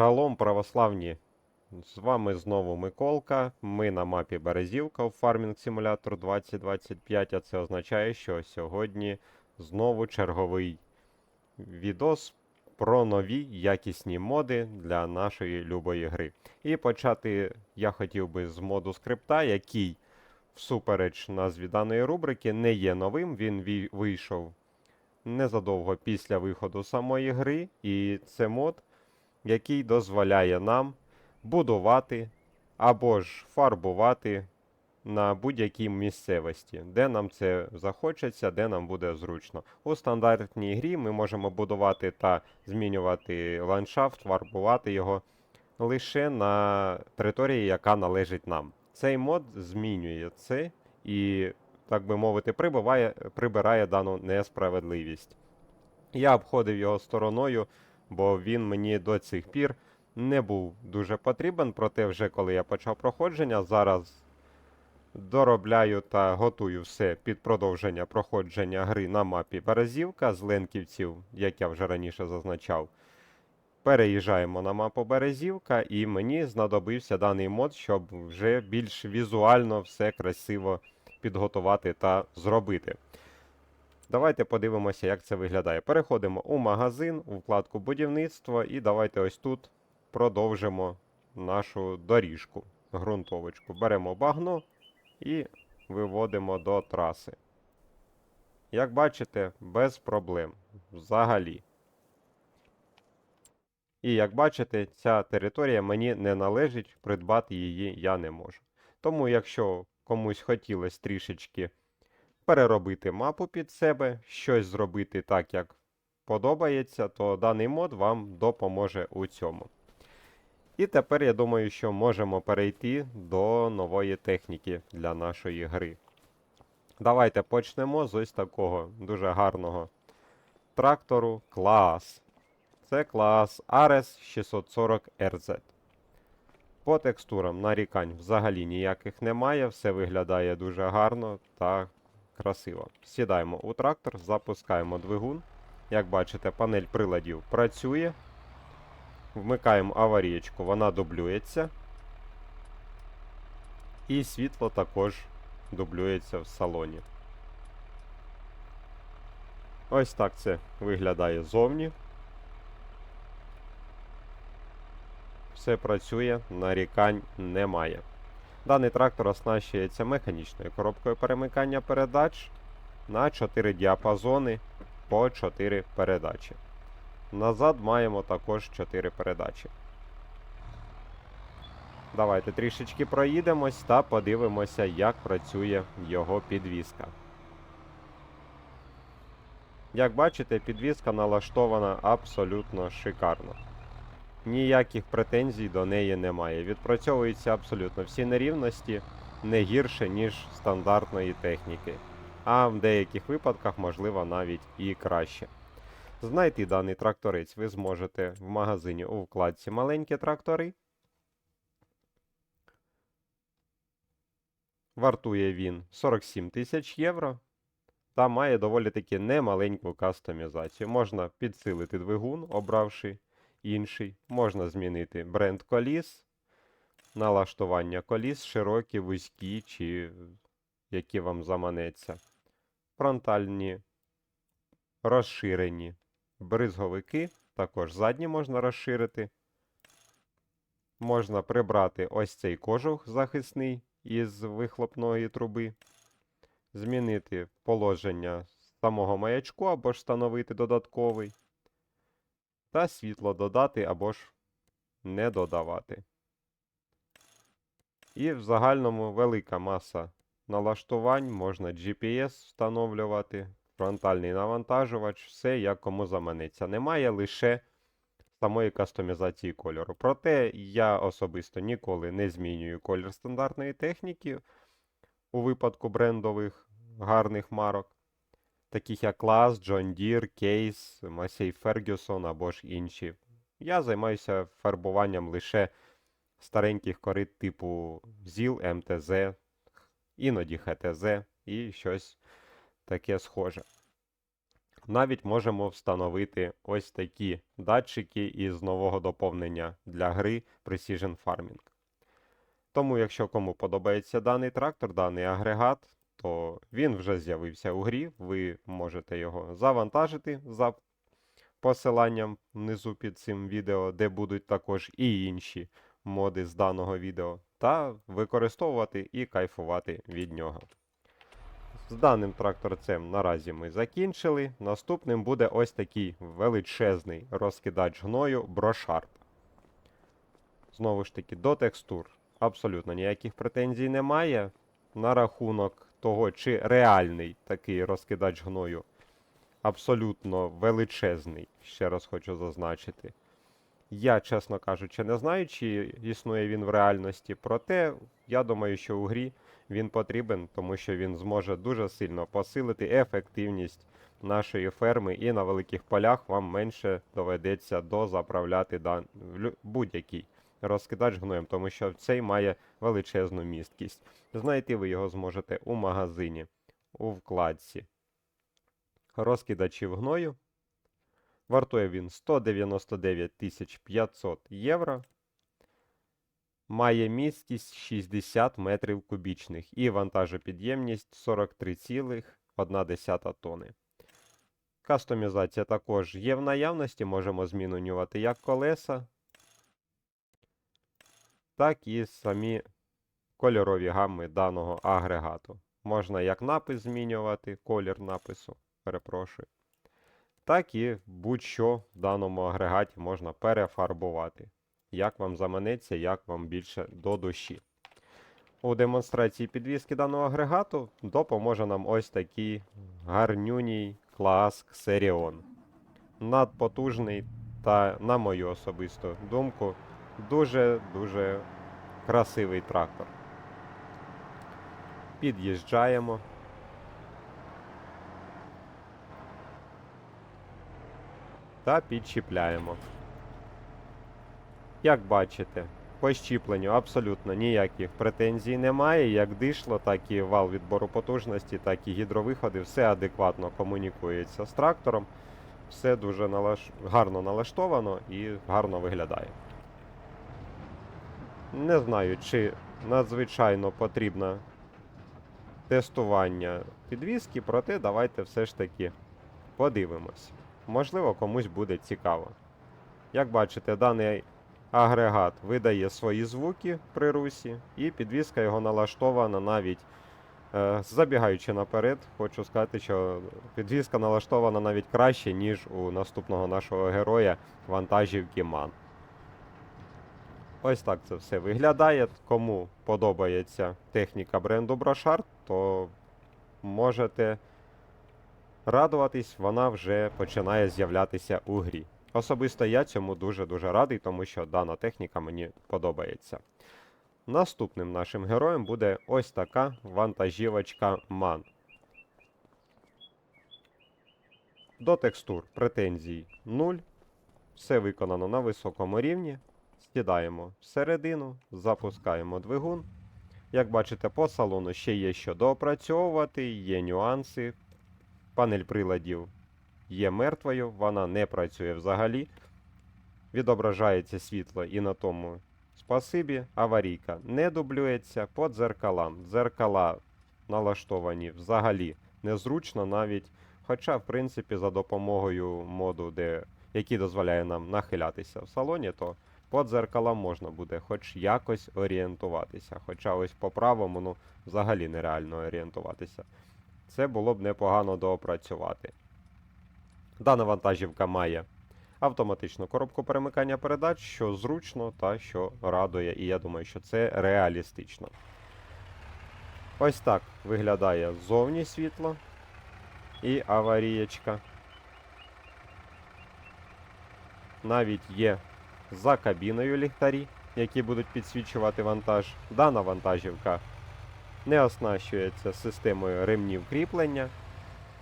Шалом, православні! З вами знову Миколка. Ми на мапі Березівка у Farming Simulator 2025, а це означає, що сьогодні знову черговий відос про нові якісні моди для нашої любої гри. І почати я хотів би з моду скрипта, який, всупереч назві даної рубрики, не є новим. Він вийшов незадовго після виходу самої гри, і це мод який дозволяє нам будувати або ж фарбувати на будь-якій місцевості, де нам це захочеться, де нам буде зручно. У стандартній грі ми можемо будувати та змінювати ландшафт, фарбувати його лише на території, яка належить нам. Цей мод змінює це і, так би мовити, прибиває, прибирає дану несправедливість. Я обходив його стороною, бо він мені до цих пір не був дуже потрібен. Проте, вже коли я почав проходження, зараз доробляю та готую все під продовження проходження гри на мапі Березівка з Ленківців, як я вже раніше зазначав. Переїжджаємо на мапу Березівка, і мені знадобився даний мод, щоб вже більш візуально все красиво підготувати та зробити. Давайте подивимося, як це виглядає. Переходимо у магазин, у вкладку будівництво, і давайте ось тут продовжимо нашу доріжку, ґрунтовочку. Беремо багно і виводимо до траси. Як бачите, без проблем. Взагалі. І як бачите, ця територія мені не належить, придбати її я не можу. Тому, якщо комусь хотілося трішечки переробити мапу під себе, щось зробити так, як подобається, то даний мод вам допоможе у цьому. І тепер я думаю, що можемо перейти до нової техніки для нашої гри. Давайте почнемо з ось такого дуже гарного трактору клас. Це клас Ares 640 RZ. По текстурам нарікань взагалі ніяких немає, все виглядає дуже гарно та красиво. Сідаємо у трактор, запускаємо двигун. Як бачите, панель приладів працює. Вмикаємо аварієчку, вона дублюється. І світло також дублюється в салоні. Ось так це виглядає зовні. Все працює, нарікань немає. Даний трактор оснащується механічною коробкою перемикання передач на 4 діапазони по 4 передачі. Назад маємо також 4 передачі. Давайте трішечки проїдемось та подивимося, як працює його підвізка. Як бачите, підвізка налаштована абсолютно шикарно. Ніяких претензій до неї немає. Відпрацьовуються абсолютно всі нерівності не гірше, ніж стандартної техніки. А в деяких випадках, можливо, навіть і краще. Знайти даний тракторець ви зможете в магазині у вкладці Маленькі трактори. Вартує він 47 тисяч євро та має доволі таки немаленьку кастомізацію. Можна підсилити двигун, обравши інший. Можна змінити бренд коліс, налаштування коліс, широкі, вузькі чи які вам заманеться. Фронтальні, розширені бризговики. Також задні можна розширити. Можна прибрати ось цей кожух захисний із вихлопної труби. Змінити положення самого маячку або ж встановити додатковий та світло додати або ж не додавати. І в загальному велика маса налаштувань, можна GPS встановлювати, фронтальний навантажувач, все як кому заманеться. Немає лише самої кастомізації кольору. Проте я особисто ніколи не змінюю колір стандартної техніки у випадку брендових гарних марок таких як Class, John Deere, Case, Massey Ferguson або ж інші. Я займаюся фарбуванням лише стареньких корит типу ZIL, MTZ, іноді HTZ і щось таке схоже. Навіть можемо встановити ось такі датчики із нового доповнення для гри Precision Farming. Тому, якщо кому подобається даний трактор, даний агрегат, то він вже з'явився у грі. Ви можете його завантажити за посиланням внизу під цим відео, де будуть також і інші моди з даного відео, та використовувати і кайфувати від нього. З даним тракторцем наразі ми закінчили. Наступним буде ось такий величезний розкидач гною брошард. Знову ж таки, до текстур абсолютно ніяких претензій немає. На рахунок того, чи реальний такий розкидач гною абсолютно величезний, ще раз хочу зазначити. Я, чесно кажучи, не знаю, чи існує він в реальності, проте я думаю, що у грі він потрібен, тому що він зможе дуже сильно посилити ефективність нашої ферми, і на великих полях вам менше доведеться дозаправляти дан... будь-який розкидач гноєм, тому що цей має величезну місткість. Знайти ви його зможете у магазині, у вкладці розкидачів гною. Вартує він 199 500 євро. Має місткість 60 метрів кубічних і вантажопідємність 43,1 тонни. Кастомізація також є в наявності, можемо змінювати як колеса, так і самі кольорові гамми даного агрегату. Можна як напис змінювати, колір напису, перепрошую. Так і будь-що в даному агрегаті можна перефарбувати. Як вам заманеться, як вам більше до душі. У демонстрації підвіски даного агрегату допоможе нам ось такий гарнюній клас Xerion. Надпотужний та, на мою особисту думку, дуже-дуже красивий трактор. Під'їжджаємо. Та підчіпляємо. Як бачите, по щіпленню абсолютно ніяких претензій немає. Як дишло, так і вал відбору потужності, так і гідровиходи, все адекватно комунікується з трактором. Все дуже налаш... гарно налаштовано і гарно виглядає. Не знаю, чи надзвичайно потрібно тестування підвіски, проте давайте все ж таки подивимось. Можливо, комусь буде цікаво. Як бачите, даний агрегат видає свої звуки при русі, і підвіска його налаштована навіть. Е, забігаючи наперед, хочу сказати, що підвіска налаштована навіть краще, ніж у наступного нашого героя вантажівки Ман. Ось так це все виглядає. Кому подобається техніка бренду Брошард, то можете радуватись, вона вже починає з'являтися у грі. Особисто я цьому дуже-дуже радий, тому що дана техніка мені подобається. Наступним нашим героєм буде ось така вантажівочка MAN. До текстур претензій 0. Все виконано на високому рівні. Сідаємо всередину, запускаємо двигун. Як бачите, по салону ще є що доопрацьовувати, є нюанси. Панель приладів є мертвою, вона не працює взагалі. Відображається світло і на тому спасибі. Аварійка не дублюється по дзеркалам. Дзеркала налаштовані взагалі незручно навіть. Хоча, в принципі, за допомогою моду, де, який дозволяє нам нахилятися в салоні, то по дзеркалам можна буде хоч якось орієнтуватися. Хоча ось по правому, ну, взагалі нереально орієнтуватися. Це було б непогано доопрацювати. Дана вантажівка має автоматичну коробку перемикання передач, що зручно та що радує, і я думаю, що це реалістично. Ось так виглядає зовні світло і аварієчка. Навіть є за кабіною ліхтарі, які будуть підсвічувати вантаж. Дана вантажівка не оснащується системою ремнів кріплення,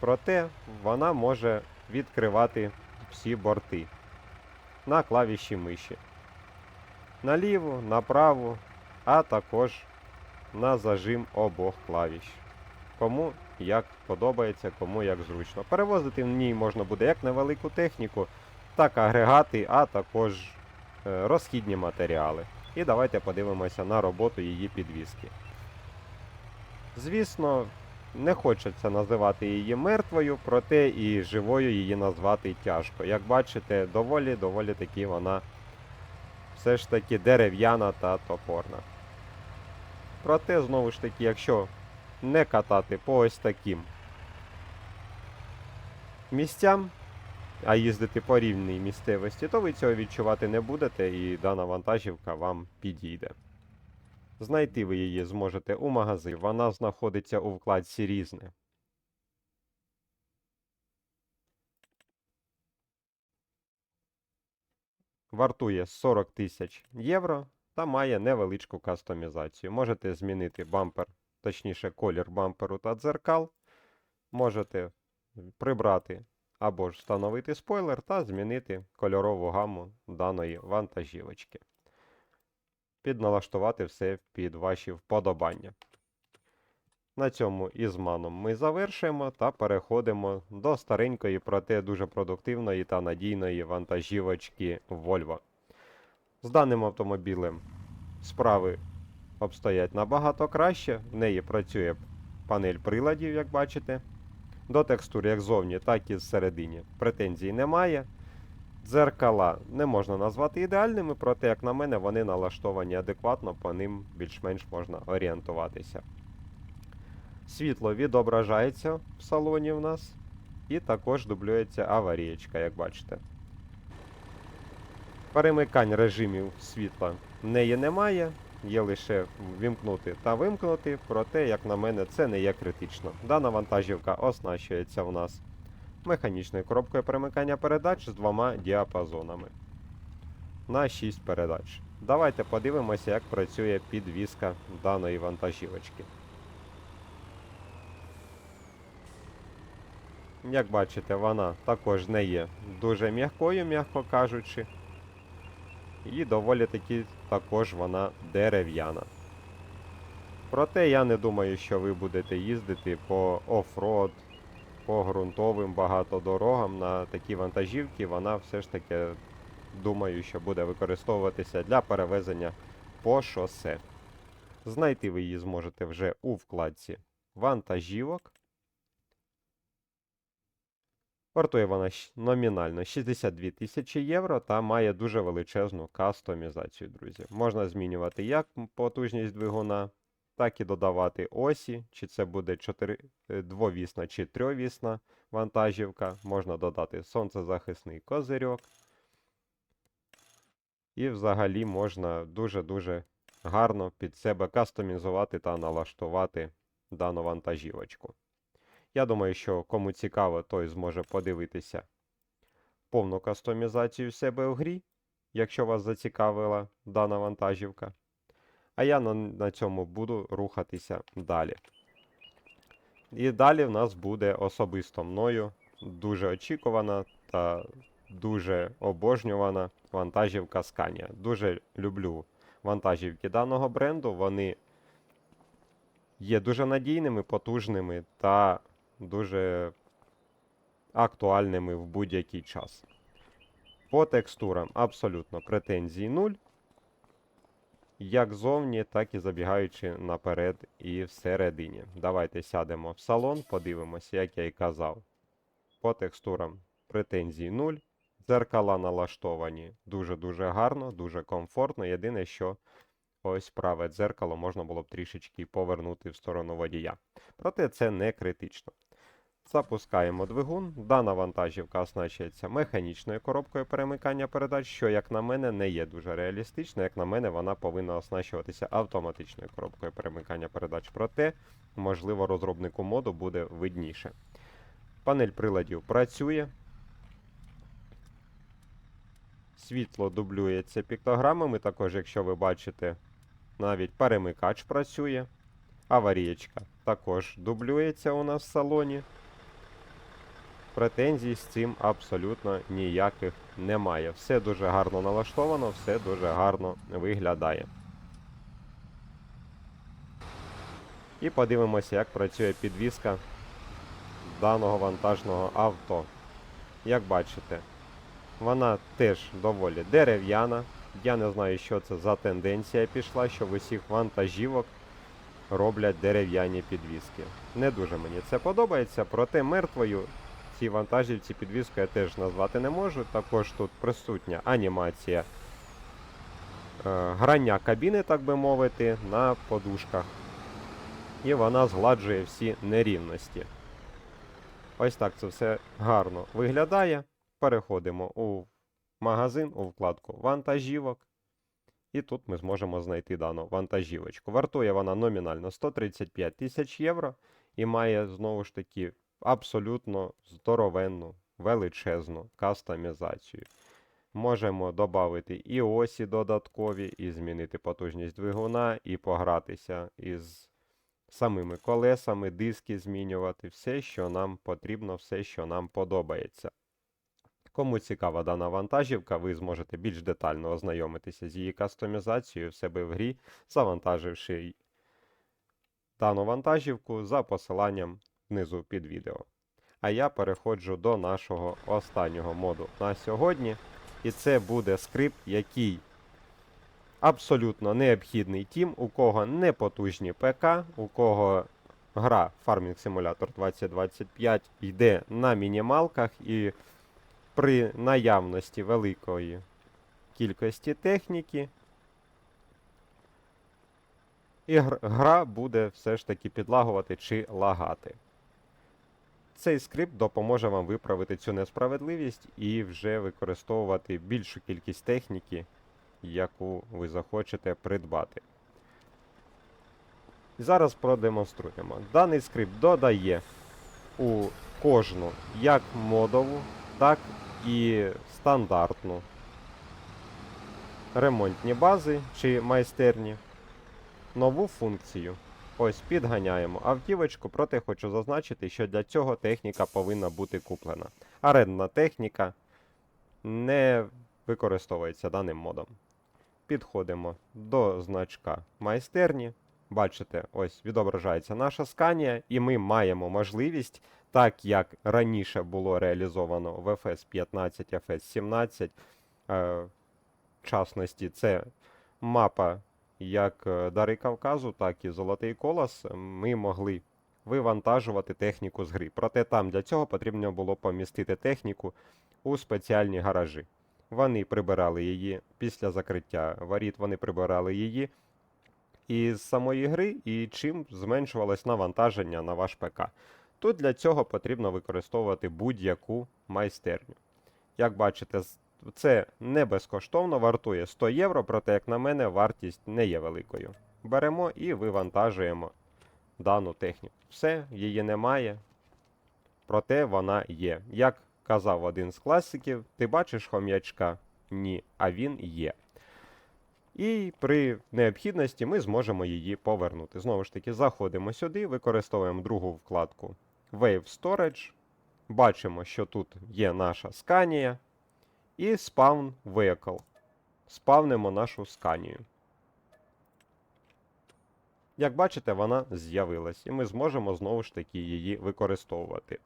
проте вона може відкривати всі борти на клавіші миші. Наліву, направо, а також на зажим обох клавіш. Кому як подобається, кому як зручно. Перевозити в ній можна буде як невелику техніку, так агрегати, а також розхідні матеріали. І давайте подивимося на роботу її підвіски. Звісно, не хочеться називати її мертвою, проте і живою її назвати тяжко. Як бачите, доволі доволі таки вона все ж таки дерев'яна та топорна. Проте, знову ж таки, якщо не катати по ось таким місцям, а їздити по рівній місцевості, то ви цього відчувати не будете і дана вантажівка вам підійде. Знайти ви її зможете у магазині. Вона знаходиться у вкладці різне. Вартує 40 тисяч євро та має невеличку кастомізацію. Можете змінити бампер, точніше колір бамперу та дзеркал. Можете прибрати або ж встановити спойлер та змінити кольорову гаму даної вантажівочки. Підналаштувати все під ваші вподобання. На цьому із маном ми завершуємо та переходимо до старенької, проте дуже продуктивної та надійної вантажівочки Volvo. З даним автомобілем справи обстоять набагато краще. В неї працює панель приладів, як бачите. До текстур як зовні, так і зсередині претензій немає. Дзеркала не можна назвати ідеальними, проте, як на мене, вони налаштовані адекватно, по ним більш-менш можна орієнтуватися. Світло відображається в салоні в нас. І також дублюється аварієчка, як бачите. Перемикань режимів світла в неї немає. Є лише вімкнути та вимкнути, проте, як на мене, це не є критично. Дана вантажівка оснащується у нас механічною коробкою перемикання передач з двома діапазонами на 6 передач. Давайте подивимося, як працює підвіска даної вантажівочки. Як бачите, вона також не є дуже м'якою, м'яко кажучи. І доволі таки також вона дерев'яна. Проте я не думаю, що ви будете їздити по оффроад, по ґрунтовим багато дорогам на такі вантажівки. Вона все ж таки думаю, що буде використовуватися для перевезення по шосе. Знайти ви її зможете вже у вкладці вантажівок. Вартує вона номінально 62 тисячі євро та має дуже величезну кастомізацію, друзі. Можна змінювати як потужність двигуна, так і додавати осі, чи це буде 4, е, двовісна чи трьовісна вантажівка. Можна додати сонцезахисний козирьок. І взагалі можна дуже-дуже гарно під себе кастомізувати та налаштувати дану вантажівочку. Я думаю, що кому цікаво, той зможе подивитися повну кастомізацію себе в грі, якщо вас зацікавила дана вантажівка. А я на, на цьому буду рухатися далі. І далі в нас буде особисто мною дуже очікувана та дуже обожнювана вантажівка Scania. Дуже люблю вантажівки даного бренду. Вони є дуже надійними, потужними та дуже актуальними в будь-який час. По текстурам абсолютно претензій нуль. Як зовні, так і забігаючи наперед і всередині. Давайте сядемо в салон, подивимося, як я і казав. По текстурам претензій нуль. Дзеркала налаштовані дуже-дуже гарно, дуже комфортно. Єдине, що ось праве дзеркало можна було б трішечки повернути в сторону водія. Проте це не критично. Запускаємо двигун. Дана вантажівка оснащується механічною коробкою перемикання передач, що, як на мене, не є дуже реалістично. Як на мене, вона повинна оснащуватися автоматичною коробкою перемикання передач. Проте, можливо, розробнику моду буде видніше. Панель приладів працює. Світло дублюється піктограмами. Також, якщо ви бачите, навіть перемикач працює. Аварієчка також дублюється у нас в салоні. Претензій з цим абсолютно ніяких немає. Все дуже гарно налаштовано, все дуже гарно виглядає. І подивимося, як працює підвіска даного вантажного авто. Як бачите, вона теж доволі дерев'яна. Я не знаю, що це за тенденція пішла, що в усіх вантажівок роблять дерев'яні підвіски. Не дуже мені це подобається, проте мертвою цій вантажівці підвіску я теж назвати не можу. Також тут присутня анімація е, грання кабіни, так би мовити, на подушках. І вона згладжує всі нерівності. Ось так це все гарно виглядає. Переходимо у магазин, у вкладку вантажівок. І тут ми зможемо знайти дану вантажівочку. Вартує вона номінально 135 тисяч євро і має знову ж таки абсолютно здоровенну, величезну кастомізацію. Можемо додати і осі додаткові, і змінити потужність двигуна, і погратися із самими колесами, диски змінювати, все, що нам потрібно, все, що нам подобається. Кому цікава дана вантажівка, ви зможете більш детально ознайомитися з її кастомізацією в себе в грі, завантаживши дану вантажівку за посиланням внизу під відео. А я переходжу до нашого останнього моду на сьогодні. І це буде скрипт, який абсолютно необхідний тим, у кого не потужні ПК, у кого гра Farming Simulator 2025 йде на мінімалках і при наявності великої кількості техніки. І гра буде все ж таки підлагувати чи лагати. Цей скрипт допоможе вам виправити цю несправедливість і вже використовувати більшу кількість техніки, яку ви захочете придбати. Зараз продемонструємо. Даний скрипт додає у кожну як модову, так і стандартну ремонтні бази чи майстерні нову функцію. Ось підганяємо автівочку, проте хочу зазначити, що для цього техніка повинна бути куплена. Арендна техніка не використовується даним модом. Підходимо до значка майстерні. Бачите, ось відображається наша сканія, і ми маємо можливість, так як раніше було реалізовано в FS 15, FS 17, е, в частності, це мапа як е, Дари Кавказу, так і Золотий Колос, ми могли вивантажувати техніку з гри. Проте там для цього потрібно було помістити техніку у спеціальні гаражі. Вони прибирали її після закриття воріт, вони прибирали її із самої гри, і чим зменшувалось навантаження на ваш ПК. Тут для цього потрібно використовувати будь-яку майстерню. Як бачите, це не безкоштовно, вартує 100 євро, проте, як на мене, вартість не є великою. Беремо і вивантажуємо дану техніку. Все, її немає, проте вона є. Як казав один з класиків, ти бачиш хом'ячка? Ні, а він є. І при необхідності ми зможемо її повернути. Знову ж таки, заходимо сюди, використовуємо другу вкладку Wave Storage. Бачимо, що тут є наша сканія. І Spawn Vehicle. Спавнимо нашу сканію. Як бачите, вона з'явилась, і ми зможемо знову ж таки її використовувати.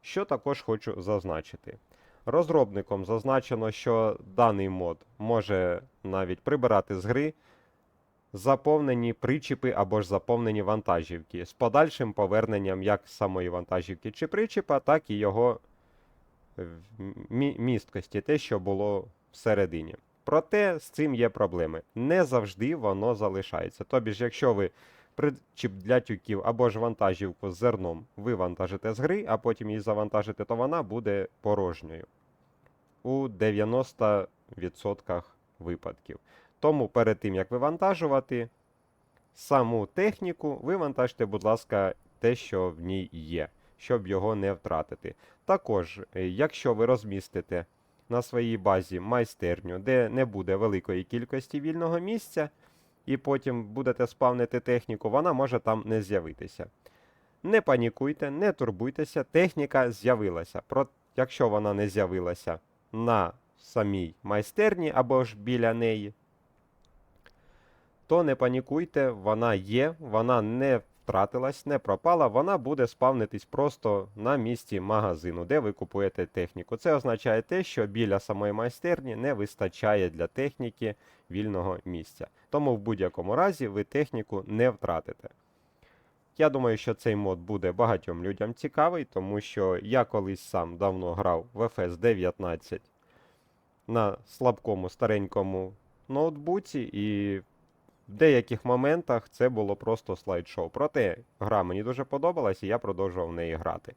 Що також хочу зазначити. Розробником зазначено, що даний мод може навіть прибирати з гри заповнені причіпи або ж заповнені вантажівки з подальшим поверненням як самої вантажівки чи причіпа, так і його місткості, те, що було всередині. Проте з цим є проблеми. Не завжди воно залишається. Тобі ж, якщо ви причіп для тюків або ж вантажівку з зерном вивантажите з гри, а потім її завантажите, то вона буде порожньою у 90% випадків. Тому перед тим, як вивантажувати саму техніку, вивантажте, будь ласка, те, що в ній є, щоб його не втратити. Також, е, якщо ви розмістите на своїй базі майстерню, де не буде великої кількості вільного місця, і потім будете спавнити техніку, вона може там не з'явитися. Не панікуйте, не турбуйтеся, техніка з'явилася. Якщо вона не з'явилася на самій майстерні або ж біля неї, то не панікуйте, вона є, вона не втратилась, не пропала, вона буде спавнитись просто на місці магазину, де ви купуєте техніку. Це означає те, що біля самої майстерні не вистачає для техніки вільного місця. Тому в будь-якому разі ви техніку не втратите. Я думаю, що цей мод буде багатьом людям цікавий, тому що я колись сам давно грав в FS 19 на слабкому старенькому ноутбуці, і в деяких моментах це було просто слайд-шоу. Проте гра мені дуже подобалась, і я продовжував в неї грати.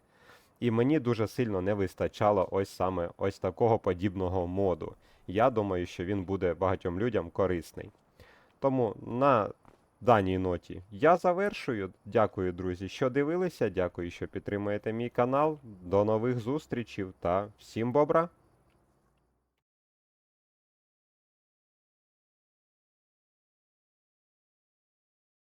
І мені дуже сильно не вистачало ось саме ось такого подібного моду. Я думаю, що він буде багатьом людям корисний. Тому на даній ноті я завершую. Дякую, друзі, що дивилися. Дякую, що підтримуєте мій канал. До нових зустрічей та всім бобра!